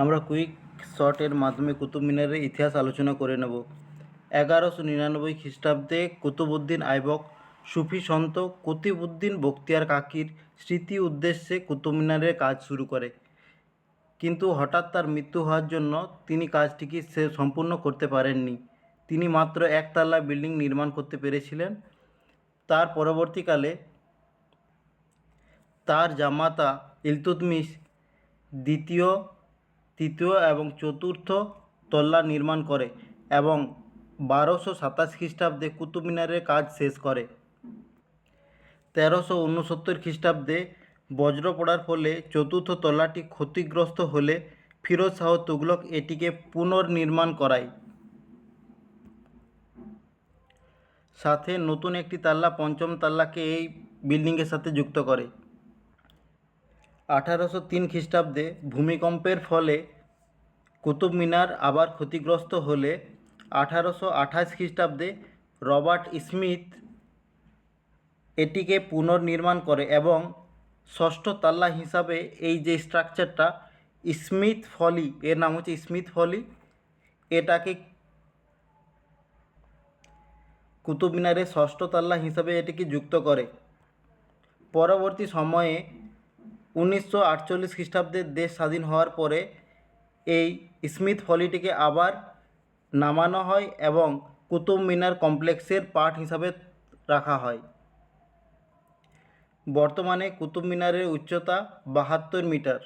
আমরা কুইক শটের মাধ্যমে কুতুব মিনারের ইতিহাস আলোচনা করে নেব। এগারোশো নিরানব্বই খ্রিস্টাব্দে কুতুবউদ্দিন আইবক, সুফি সন্ত কুতুবউদ্দিন বখতিয়ার কাকির স্মৃতি উদ্দেশ্যে কুতুব মিনারের কাজ শুরু করে। কিন্তু হঠাৎ তার মৃত্যু হওয়ার জন্য তিনি কাজটিকে সে সম্পূর্ণ করতে পারেননি। তিনি মাত্র একতলা বিল্ডিং নির্মাণ করতে পেরেছিলেন। তার পরবর্তীকালে তার জামাতা ইলতুৎমিশ দ্বিতীয় তৃতীয় এবং চতুর্থ তল্লা নির্মাণ করে এবং বারোশো সাতাশ খ্রিস্টাব্দে কুতুব মিনারের কাজ শেষ করে। তেরোশো উনসত্তর খ্রিস্টাব্দে বজ্র পড়ার ফলে চতুর্থ তলাটি ক্ষতিগ্রস্ত হলে ফিরোজ শাহ তুগলক এটিকে পুনর্নির্মাণ করায়। সাথে নতুন একটি তাল্লা, পঞ্চম তাল্লাকে এই বিল্ডিংয়ের সাথে যুক্ত করে। আঠারোশো তিন খ্রিস্টাব্দে ভূমিকম্পের ফলে কুতুব মিনার আবার ক্ষতিগ্রস্ত হলে আঠারোশো আঠাশ খ্রিস্টাব্দে রবার্ট স্মিথ এটিকে পুনর্নির্মাণ করে এবং ষষ্ঠ তাল্লা হিসাবে এই যে স্ট্রাকচারটা, স্মিথ ফলি, এর নাম হচ্ছে স্মিথ ফলি, এটাকে কুতুব মিনারের ষষ্ঠ তাল্লা হিসাবে এটিকে যুক্ত করে। পরবর্তী সময়ে উনিশশো আটচল্লিশ খ্রিস্টাব্দে দেশ স্বাধীন হওয়ার পরে এই স্মিথ ফলিটিকে আবার নামানো হয় এবং কুতুব মিনার কমপ্লেক্সের পার্ট হিসাবে রাখা হয়। বর্তমানে কুতুব মিনারের উচ্চতা বাহাত্তর মিটার।